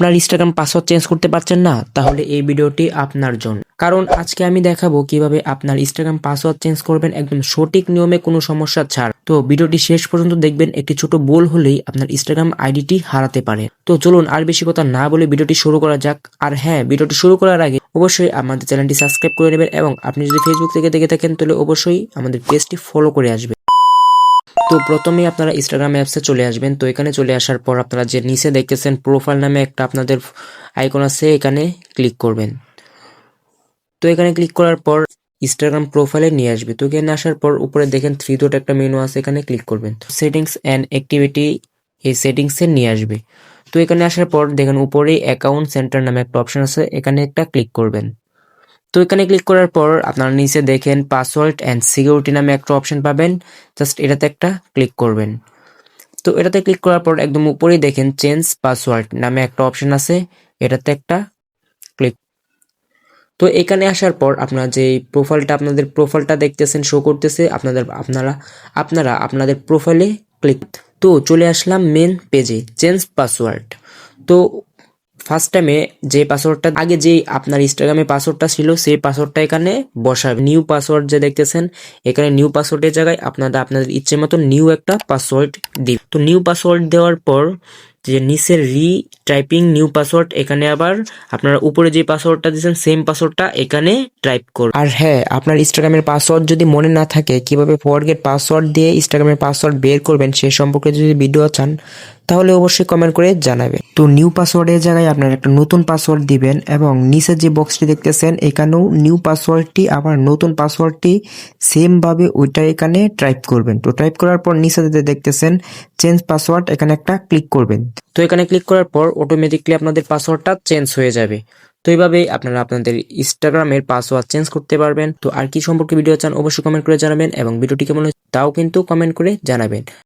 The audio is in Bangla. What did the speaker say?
আপনার ইনস্টাগ্রাম পাসওয়ার্ড চেঞ্জ করতে পারছেন না, তাহলে এই ভিডিওটি আপনার জন্য। কারণ আজকে আমি দেখাবো কীভাবে আপনার ইনস্টাগ্রাম পাসওয়ার্ড চেঞ্জ করবেন একদম সঠিক নিয়মে কোনো সমস্যা ছাড়। তো ভিডিওটি শেষ পর্যন্ত দেখবেন, একটি ছোট ভুল হলেই আপনার ইনস্টাগ্রাম আইডিটি হারাতে পারে। তো চলুন আর বেশি কথা না বলে ভিডিওটি শুরু করা যাক। আর হ্যাঁ ভিডিওটি শুরু করার আগে অবশ্যই আমাদের চ্যানেলটি সাবস্ক্রাইব করে নেবেন এবং আপনি যদি ফেসবুক থেকে দেখে থাকেন, তাহলে অবশ্যই আমাদের পেজটি ফলো করে আসবেন। তো প্রথমেই আপনারা ইনস্টাগ্রাম অ্যাপসে চলে আসবেন। তো এখানে চলে আসার পর আপনারা যে নিচে দেখতেছেন প্রোফাইল নামে একটা আপনাদের আইকন আছে, এখানে ক্লিক করবেন। তো এখানে ক্লিক করার পর ইনস্টাগ্রাম প্রোফাইলে নিয়ে আসবে। তো এখানে আসার পর উপরে দেখেন থ্রি ডট একটা মেনু আছে, এখানে ক্লিক করবেন। সেটিংস অ্যান্ড অ্যাক্টিভিটি এই সেটিংসে নিয়ে আসবে। তো এখানে আসার পর দেখেন উপরে অ্যাকাউন্ট সেন্টার নামে একটা অপশন আছে, এখানে একটা ক্লিক করবেন। তো এখানে ক্লিক করার পর আপনারা নিচে দেখেন পাসওয়ার্ড অ্যান্ড সিকিউরিটি নামে একটা অপশন পাবেন। জাস্ট এটাতে একটা ক্লিক করবেন। তো এটাতে ক্লিক করার পর একদম উপরেই দেখেন চেঞ্জ পাসওয়ার্ড নামে একটা অপশন আছে। এটাতে একটা ক্লিক তো এখানে আসার পর আপনারা যে প্রোফাইলটা আপনাদের প্রোফাইলটা দেখতেছেন শো করতেছে, আপনাদের, আপনারা আপনারা আপনাদের প্রোফাইলে ক্লিক তো চলে আসলাম মেন পেজে চেঞ্জ পাসওয়ার্ড তো ফার্স্ট টাইমে যে পাসওয়ার্ডটা আগে যে আপনার ইনস্টাগ্রামে পাসওয়ার্ডটা ছিল, সেই পাসওয়ার্ডটা এখানে বসাবে নিউ পাসওয়ার্ড যে দেখতেছেন, এখানে নিউ পাসওয়ার্ডের জায়গায় আপনারা আপনাদের ইচ্ছে মতো নিউ একটা পাসওয়ার্ড দিবেন। তো নিউ পাসওয়ার্ড দেওয়ার পর যে নিচের রি টাইপিং নিউ পাসওয়ার্ড এখানে আবার আপনারা উপরে যে পাসওয়ার্ডটা দিয়েছেন সেম পাসওয়ার্ডটা এখানে টাইপ করুন। আর হ্যাঁ আপনার ইনস্টাগ্রামের পাসওয়ার্ড যদি মনে না থাকে, কীভাবে ফরগেট পাসওয়ার্ড দিয়ে ইনস্টাগ্রামের পাসওয়ার্ড বের করবেন সে সম্পর্কে যদি ভিডিও চান, তাহলে অবশ্যই কমেন্ট করে জানাবেন। তো নিউ পাসওয়ার্ডের জায়গায় আপনার একটা নতুন পাসওয়ার্ড দিবেন এবং নিচের যে বক্সটি দেখতেছেন, এখানেও নিউ পাসওয়ার্ডটি আবার নতুন পাসওয়ার্ডটি সেম ভাবে ওইটা এখানে টাইপ করবেন। তো টাইপ করার পর নিচে দেখতেছেন চেঞ্জ পাসওয়ার্ড এখানে একটা ক্লিক করবেন। তো এখানে ক্লিক করার পর অটোমেটিকলি আপনাদের পাসওয়ার্ডটা চেঞ্জ হয়ে যাবে। তো এইভাবেই আপনারা আপনাদের ইনস্টাগ্রামের পাসওয়ার্ড চেঞ্জ করতে পারবেন। তো আর কি সম্পর্কে ভিডিও চান অবশ্যই কমেন্ট করে জানাবেন এবং ভিডিওটি কেমন তাও কিন্তু কমেন্ট করে জানাবেন।